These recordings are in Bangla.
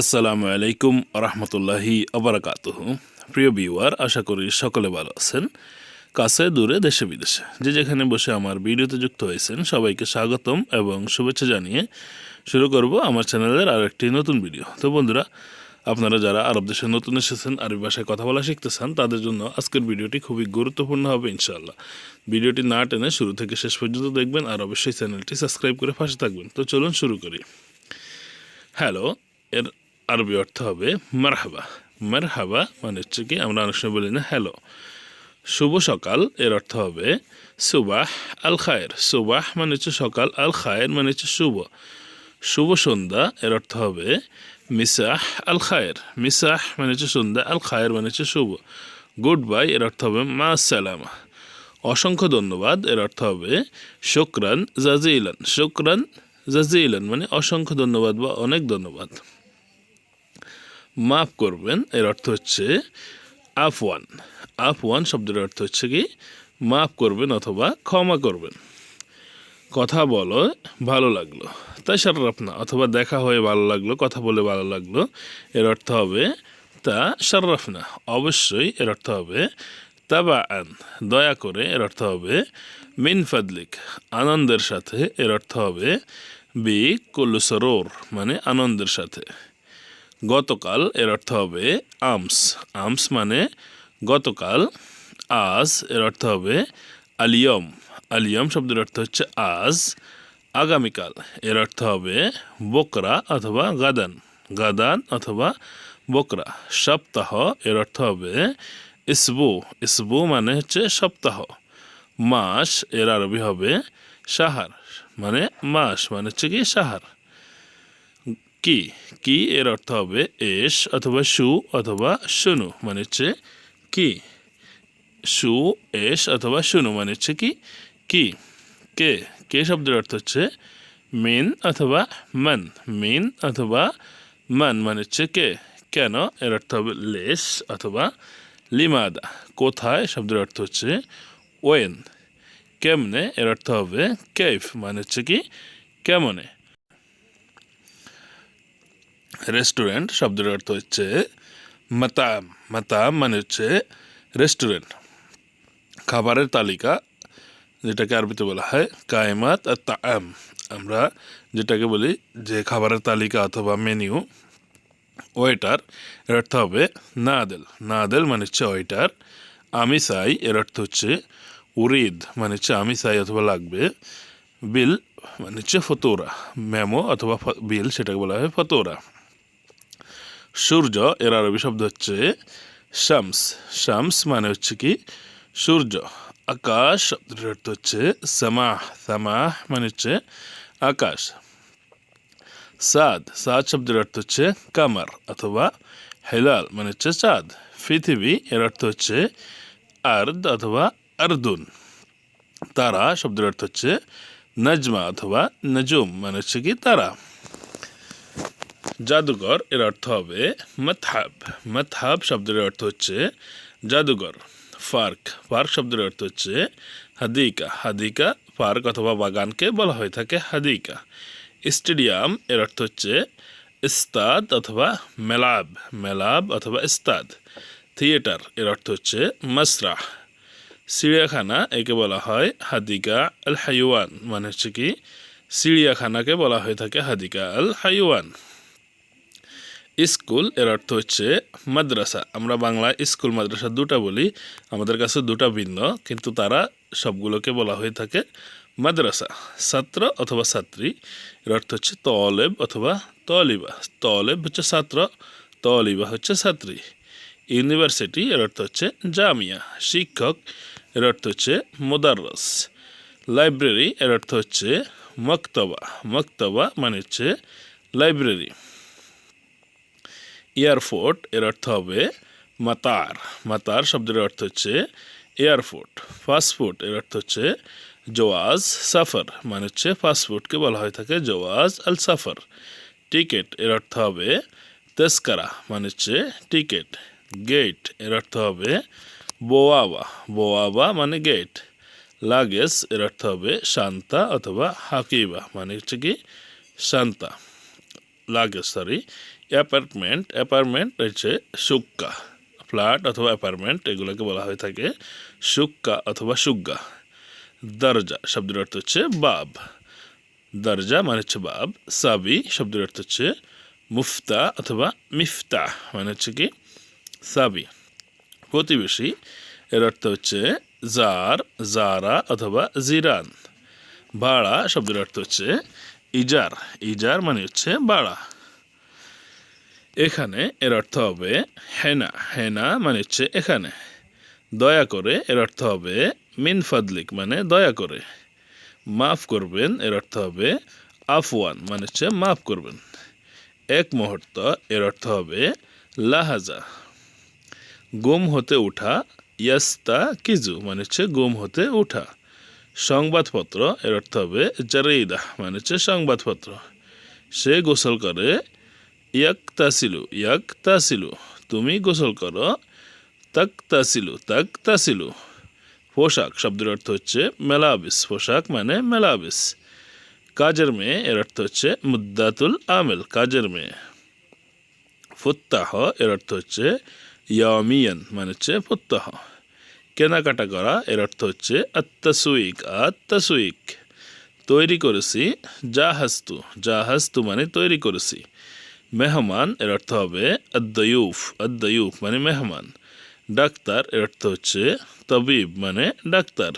আসসালামু আলাইকুম রহমতুল্লাহি আবরাকাতুহ প্রিয় ভিউয়ার, আশা করি সকলে ভালো আছেন। কাছে দূরে দেশে বিদেশে। যে যেখানে বসে আমার ভিডিওতে যুক্ত হয়েছেন, সবাইকে স্বাগতম এবং শুভেচ্ছা জানিয়ে শুরু করব আমার চ্যানেলের আর একটি নতুন ভিডিও। তো বন্ধুরা, আপনারা যারা আরব দেশে নতুন এসেছেন, আরবি ভাষায় কথা বলা শিখতে চান, তাদের জন্য আজকের ভিডিওটি খুবই গুরুত্বপূর্ণ হবে, ইনশাআল্লাহ। ভিডিওটি না টেনে শুরু থেকে শেষ পর্যন্ত দেখবেন আর অবশ্যই চ্যানেলটি সাবস্ক্রাইব করে পাশে থাকবেন। তো চলুন শুরু করি। হ্যালো, এর আরবি অর্থ হবে মারহাবা। মারহাবা মানে হচ্ছে কি, আমরা অনেক সময় বলি না হ্যালো শুভ সকাল, এর অর্থ হবে সুবাহ আল খায়ের সুবাহ মানে হচ্ছে সকাল আল খায়ের মানে হচ্ছে শুভ। শুভ সন্ধ্যা, এর অর্থ হবে মিসাহ আল খায়ের মিসাহ মানে হচ্ছে সন্ধ্যা আল খায়ের মানে হচ্ছে শুভ। গুড বাই এর অর্থ হবে মা সালামা। অসংখ্য ধন্যবাদ, এর অর্থ হবে শুক্রান জাজিলান। শুক্রান জাজিলান মানে অসংখ্য ধন্যবাদ বা অনেক ধন্যবাদ। মাফ করবেন, এর অর্থ হচ্ছে আফওয়ান। আফওয়ান শব্দের অর্থ হচ্ছে কি? মাফ করবেন অথবা ক্ষমা করবেন। কথা বলো, ভালো লাগল। তাই সার্রাফনা অথবা দেখা হয়ে ভালো লাগল, কথা বলে ভালো লাগল, এর অর্থ হবে তা সার্রাফনা অবশ্যই এর অর্থ হবে তাবা আন দয়া করে এর অর্থ হবে মিন ফাদলিক, আনন্দের সাথে, এর অর্থ হবে বি কুল্লু সরোর মানে আনন্দের সাথে। গতকাল, এর অর্থ হবে আমস। আমস মানে গতকাল, আজ, এর অর্থ হবে আলিয়ম। আলিয়ম শব্দের অর্থ হচ্ছে আজ, আগামীকাল। এর অর্থ হবে বকরা অথবা গাদান। গাদান অথবা বকরা। সপ্তাহ, এর অর্থ হবে ইসবু। ইসবু মানে হচ্ছে সপ্তাহ। মাস, এর আরবি হবে সাহার। মানে মাস মানে হচ্ছে কি সাহার। কি? কি এর অর্থ হবে এস অথবা সু অথবা শুনু মানে হচ্ছে কি? সু, এস অথবা শুনু মানে হচ্ছে কি? কি? কে? কে শব্দের অর্থ হচ্ছে মেন অথবা মান। মেন অথবা মান মানে হচ্ছে কে? কেন? এর অর্থ হবে লেস অথবা লিমাদা। কোথায়? শব্দের অর্থ হচ্ছে ওয়েন। কেমনে? এর অর্থ হবে কেফ মানে হচ্ছে কি? কেমনে? রেস্টুরেন্ট শব্দের অর্থ হচ্ছে মাতাম মাতাম মানে হচ্ছে রেস্টুরেন্ট খাবারের তালিকা, যেটাকে আরবিতে বলা হয় কায়মাত আর তাম আমরা যেটাকে বলি যে খাবারের তালিকা অথবা মেনিউ ওয়েটার এর অর্থ হবে নাদেল। নাদেল মানে হচ্ছে ওয়েটার আমি চাই এর অর্থ হচ্ছে উরিদ মানে হচ্ছে আমি চাই অথবা লাগবে। বিল মানে হচ্ছে ফতোরা। মেমো অথবা বিল, সেটাকে বলা হয় ফতোরা। সূর্য, এর আরবি শব্দ হচ্ছে শামস। শামস মানে হচ্ছে কি? সূর্য। আকাশ শব্দটির অর্থ হচ্ছে সামাহ। সামাহ মানে হচ্ছে আকাশ। সাদ। সাদ শব্দের অর্থ হচ্ছে কামার অথবা হেলাল মানে হচ্ছে চাঁদ পৃথিবী, এর অর্থ হচ্ছে আর্দ অথবা আর্দুন। তারা শব্দের অর্থ হচ্ছে নজমা অথবা নজুম মানে হচ্ছে কি তারা। জাদুঘর এর অর্থ হবে মতহাব। মতহাব শব্দের অর্থ হচ্ছে জাদুঘর পার্ক পার্ক শব্দের অর্থ হচ্ছে হাদিকা। হাদিকা পার্ক অথবা বাগানকে বলা হয়ে থাকে হাদিকা। স্টেডিয়াম এর অর্থ হচ্ছে ইস্তাদ অথবা মেলাব। মেলাব অথবা ইস্তাদ। থিয়েটার এর অর্থ হচ্ছে মসরাহ। চিড়িয়াখানা একে বলা হয় হাদিকা আল হাইওয়ান মানে হচ্ছে কি, চিড়িয়াখানাকে বলা হয়ে থাকে হাদিকা আল হাইওয়ান স্কুল, এর অর্থ হচ্ছে মাদ্রাসা। আমরা বাংলা স্কুল, মাদ্রাসা দুটা বলি। আমাদের কাছে দুটা ভিন্ন, কিন্তু তারা সবগুলোকে বলা হয়ে থাকে মাদ্রাসা। ছাত্র অথবা ছাত্রী, এর অর্থ হচ্ছে তলেব অথবা তলিবা। তলেব হচ্ছে ছাত্র, তলিবা হচ্ছে ছাত্রী। ইউনিভার্সিটি, এর অর্থ হচ্ছে জামিয়া। শিক্ষক, এর অর্থ হচ্ছে মোদারস লাইব্রেরি, এর অর্থ হচ্ছে মক্তবা। মক্তবা মানে হচ্ছে লাইব্রেরি। এয়ারপোর্ট এর অর্থ হবে মাতার। মাতার শব্দের অর্থ হচ্ছে এয়ারপোর্ট পাসপোর্ট এর অর্থ হচ্ছে জওয়াজ, সাফার। মানে হচ্ছে পাসপোর্টকে বলা হয়ে থাকে জওয়াজ আল সাফার। টিকিট এর অর্থ হবে তেস্কারা মানে হচ্ছে টিকিট। গেটের অর্থ হবে বোয়াবা। বোয়াবা মানে গেট। লাগেজ এর অর্থ হবে শান্তা অথবা হাকিবা। মানে হচ্ছে কি Shanta. Luggage sorry apartment apartment হচ্ছে সুক্কা, ফ্ল্যাট অথবা অ্যাপার্টমেন্ট, এগুলোকে বলা হয়ে থাকে সুক্কা অথবা সুগ্গা। দরজা শব্দের অর্থ হচ্ছে বাব। দরজা মানে হচ্ছে বাব, সাবি শব্দের অর্থ হচ্ছে মুফতা অথবা মিফতা মানে হচ্ছে কি সাবি। প্রতিবেশী এর অর্থ হচ্ছে জার, জারা অথবা জিরান। ভাড়া শব্দের অর্থ হচ্ছে ইজার ইজার মানে হচ্ছে ভাড়া। এখানে এর অর্থ হবে হেনা। হেনা মানে হচ্ছে এখানে। দয়া করে এর অর্থ হবে মিন ফাদলিক মানে দয়া করে। মাফ করবেন, এর অর্থ হবে আফওয়ান মানে হচ্ছে মাফ করবেন। এক মুহূর্ত, এর অর্থ হবে লাহাজা। গুম হতে উঠা, ইয়াস্তা কিজু মানে হচ্ছে গুম হতে উঠা। সংবাদপত্র, এর অর্থ হবে জারিদা মানে হচ্ছে সংবাদপত্র। সে গোসল করে ইয়াক তাসিলু ইয়াক তাসিলু তুমি গোসল করো তাক তাসিলু তাক তাসিলু পোশাক, শব্দের অর্থ হচ্ছে মেলাবিস, পোশাক মানে মেলাবিস। কাজের মেয়ে, এর অর্থ হচ্ছে মুদ্দাতুল আমেল, কাজের মেয়ে। ফুত্তাহ, এর অর্থ হচ্ছে ইয়ামিয়ান মানে হচ্ছে ফুত্তাহ। কেনাকাটা করা, এর অর্থ হচ্ছে আত্মাসুইক আত্মাসুইক তৈরি করেছি জাহাস্তু জাহাস্তু মানে তৈরি করেছি। মেহমান এর অর্থ হবে আদ্দয়ুফ আদ্দয়ুফ মানে মেহমান। ডাক্তার এর অর্থ হচ্ছে তবিব মানে ডাক্তার।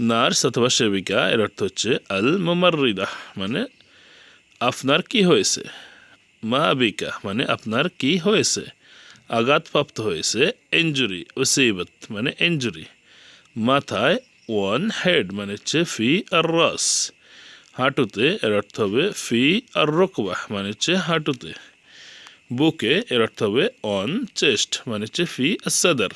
নার্স অথবা সেবিকা এর অর্থ হচ্ছে আল মোমারিদা মানে আপনার কি হয়েছে? মা বিকা মানে আপনার কি হয়েছে? আঘাতপ্রাপ্ত হয়েছে ইঞ্জুরি ওসিবত মানে ইঞ্জুরি মাথায় ওয়ান হেড মানে হচ্ছে ফি আর রস হাঁটুতে এর অর্থ হবে ফি আর রকবাহ মানে হচ্ছে হাঁটুতে। বুকে এর অর্থ হবে অন চেস্ট মানে হচ্ছে ফি সাদার।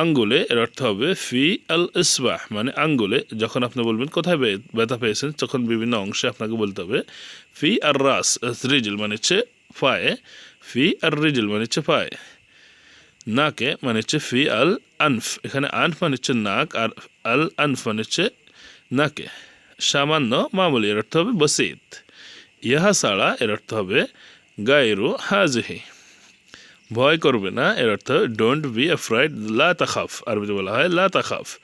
আঙ্গুলে এর অর্থ হবে ফি আল ইসবাহ মানে আঙ্গুলে, যখন আপনি বলবেন কোথায় ব্যথা পেয়েছেন, তখন বিভিন্ন অংশে আপনাকে বলতে হবে ফি আর রাস, রিজিল মানে হচ্ছে ফায়ে ফি আর রিজিল মানে হচ্ছে পায়ে। নাকে মানে হচ্ছে ফি আল আনফ, এখানে আনফ মানে হচ্ছে নাক, আর আল আনফ মানে হচ্ছে নাকে। সামান্য মামুলি এর অর্থ হবে বসিত। ইহা ছাড়া এর অর্থ হবে গায়রু হাজহি। ভয় করবে না, এর অর্থ ডোন্ট বি অ্যাফ্রাইড লা তাখাফ। আরবিতে বলা হয় লা তাখাফ।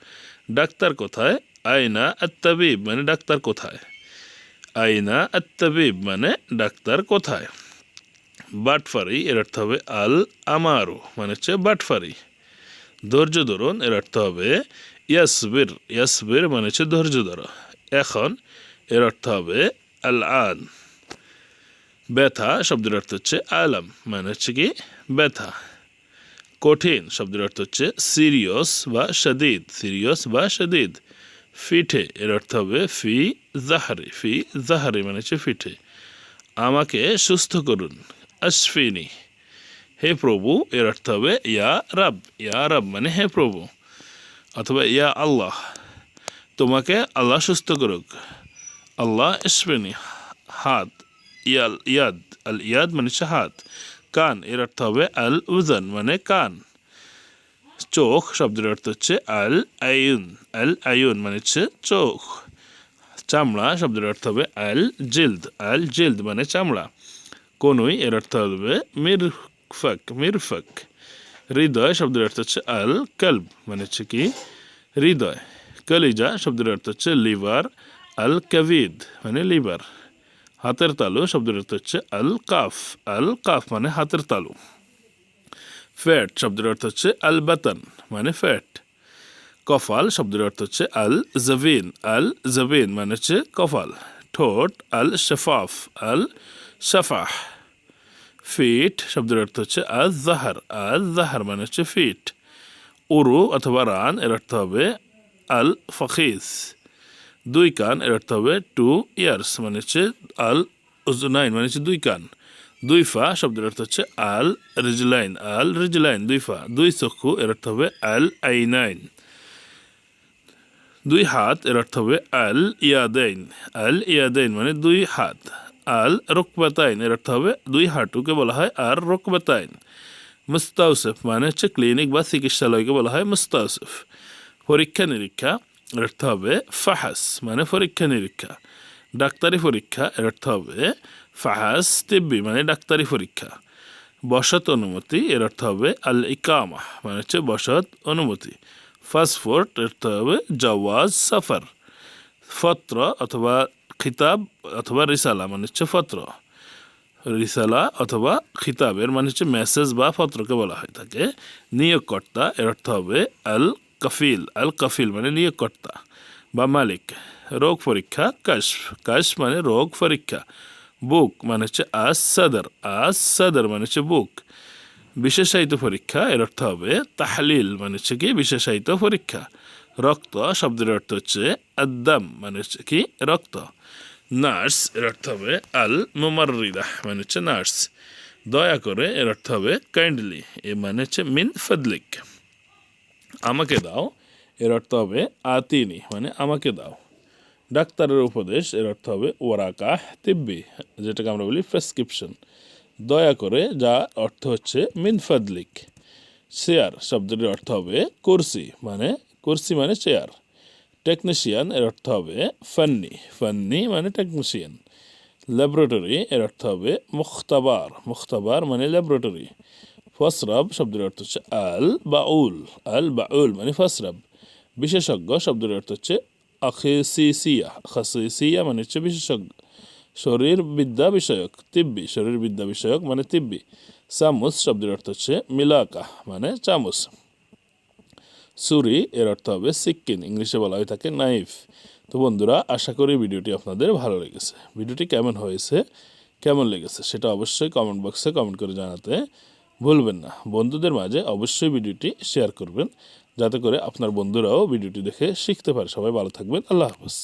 ডাক্তার কোথায়? আইনা আত্তাবিব মানে ডাক্তার কোথায়? আইনা আত্তাবিব মানে ডাক্তার কোথায়? বাটফারি এর অর্থ হবে আল আমারু মানে হচ্ছে বাটফারি। ধৈর্য ধরুন, এর অর্থ হবে ইয়াসবির। ইয়াসবির মানে হচ্ছে ধৈর্য ধরো। এখন এর অর্থ হবে আল আন ব্যথা শব্দের অর্থ হচ্ছে আলাম মানে হচ্ছে কি ব্যথা। কঠিন শব্দের অর্থ হচ্ছে সিরিয়স বা শদীদ, সিরিয়স বা শদীদ। ফিঠে এর অর্থ হবে ফি জাহারি ফি জাহারি মানে হচ্ছে ফিঠে আমাকে সুস্থ করুন, আশফিনি। হে প্রভু, এর অর্থ হবে ইয়া রাব ইয়া রাব মানে হে প্রভু, অথবা ইয়া আল্লাহ। তোমাকে আল্লাহ সুস্থ করুক। আল্লাহ ইসফিনি হাত, ইয়াল, ইয়াদ, আল ইয়াদ মানে হচ্ছে হাত কান, এর অর্থ হবে আল উজান মানে কান। চোখ শব্দের অর্থ হচ্ছে আল আয়ুন আল আয়ুন মানে হচ্ছে চোখ। চামড়া শব্দের অর্থ হবে আল জিলদ। আল জিলদ মানে চামড়া। কনুই, এর অর্থ হবে মিরফক মিরফক। হৃদয় শব্দের অর্থ হচ্ছে আল কলব মানে হচ্ছে কি? হৃদয়। কলিজা শব্দের অর্থ হচ্ছে লিভার আল কাভিদ মানে লিভার। হাতের তালু শব্দের অর্থ হচ্ছে আল কাফ আল কাফ মানে হাতের তালু। ফ্যাট শব্দের অর্থ হচ্ছে আল বাতান মানে ফ্যাট। কফাল শব্দের অর্থ হচ্ছে আল জাবিন আল জাবিন মানে হচ্ছে কফাল। ঠোঁট আল শফাফ আল শফাহ ফিট শব্দের অর্থ হচ্ছে আজ জাহার আজ জাহার মানে হচ্ছে ফিট। উরু অথবা রান এর অর্থ হবে আল ফখিজ দুই কান, এর অর্থ হবে টু ইয়ার্স মানে হচ্ছে আল নাইন মানে হচ্ছে দুই কান। দুই ফা, শব্দের অর্থ হচ্ছে আল রিজলাইন আল রিজলাইন দুই ফা। দুই চক্ষু, এর অর্থ হবে আল আই নাইন দুই হাত, এর অর্থ হবে আল ইয়াদাইন আল ইয়াদাইন মানে দুই হাত। আল রকবাতাইন এর অর্থ হবে দুই হাঁটুকে বলা হয় আর রকবাতাইন মুস্তাউসেফ মানে হচ্ছে ক্লিনিক বা চিকিৎসালয়কে বলা হয় মুস্তাউসেফ পরীক্ষা নিরীক্ষা এর অর্থ হবে ফাহাস মানে পরীক্ষা নিরীক্ষা। ডাক্তারি পরীক্ষা এর অর্থ হবে ফাহাস তিব্বি মানে ডাক্তারি পরীক্ষা। বসত অনুমতি এর অর্থ হবে আল ইকামা মানে হচ্ছে বসত অনুমতি। পাসপোর্ট এর অর্থ হবে জওয়াজ সফর। ফত্র অথবা খিতাব অথবা রিসালা মানে হচ্ছে ফত্র। রিসালা অথবা খিতাবের মানে হচ্ছে মেসেজ বা পত্রকে বলা হয় থাকে। নিয়োগকর্তা এর অর্থ হবে আল কফিল আল কফিল মানে নিয়োগকর্তা বা মালিক রোগ পরীক্ষা কাশ কাশ মানে রোগ পরীক্ষা বুক মানে হচ্ছে আস সাদর আস সাদর মানে হচ্ছে বুক বিশেষায়িত পরীক্ষা এর অর্থ হবে তাহলিল মানে হচ্ছে কি বিশেষায়িত পরীক্ষা রক্ত শব্দের অর্থ হচ্ছে আদ্দাম মানে হচ্ছে কি রক্ত নার্স এর অর্থ হবে আল মোমারিদা মানে হচ্ছে নার্স দয়া করে এর অর্থ হবে কাইন্ডলি এ মানে হচ্ছে মিন ফদলিক আমাকে দাও, এর অর্থ হবে আতিনি মানে আমাকে দাও। ডাক্তারের উপদেশ, এর অর্থ হবে ওরাকা তিব্বি, যেটাকে আমরা বলি প্রেসক্রিপশন দয়া করে, যা অর্থ হচ্ছে মিন ফদলিক। চেয়ার শব্দটির অর্থ হবে কুরসি মানে কুরসি মানে চেয়ার টেকনিশিয়ান, এর অর্থ হবে ফান্নি ফান্নি মানে টেকনিশিয়ান। ল্যাবরেটরি, এর অর্থ হবে মুখতাবার মুখতাবার মানে ল্যাবরেটরি। ফসরাব শব্দের অর্থ হচ্ছে আল বা উল আল বা উল মানে ফসরাব। বিশেষজ্ঞ শব্দের অর্থ হচ্ছে আখেসিসিয়া। খাসিসিয়া মানে হচ্ছে বিশেষজ্ঞ। শরীর বিদ্যা বিষয়ক, তিব্বি। শরীর বিদ্যা বিষয়ক মানে তিব্বি। চামচ শব্দের অর্থ হচ্ছে মিলাকা মানে চামচ। সুরি এর অর্থ হবে সিক্কিন ইংলিশে বলা হয়ে থাকে নাইফ। তো বন্ধুরা, আশা করি ভিডিওটি আপনাদের ভালো লেগেছে। ভিডিওটি কেমন হয়েছে, কেমন লেগেছে, সেটা অবশ্যই কমেন্ট বক্সে কমেন্ট করে জানাতে ভুলবেন না। বন্ধুদের মাঝে অবশ্যই ভিডিওটি শেয়ার করবেন। যাতে করে আপনার বন্ধুরাও ভিডিওটি দেখে শিখতে পারে। সবাই ভালো থাকবেন। আল্লাহ হাফেজ।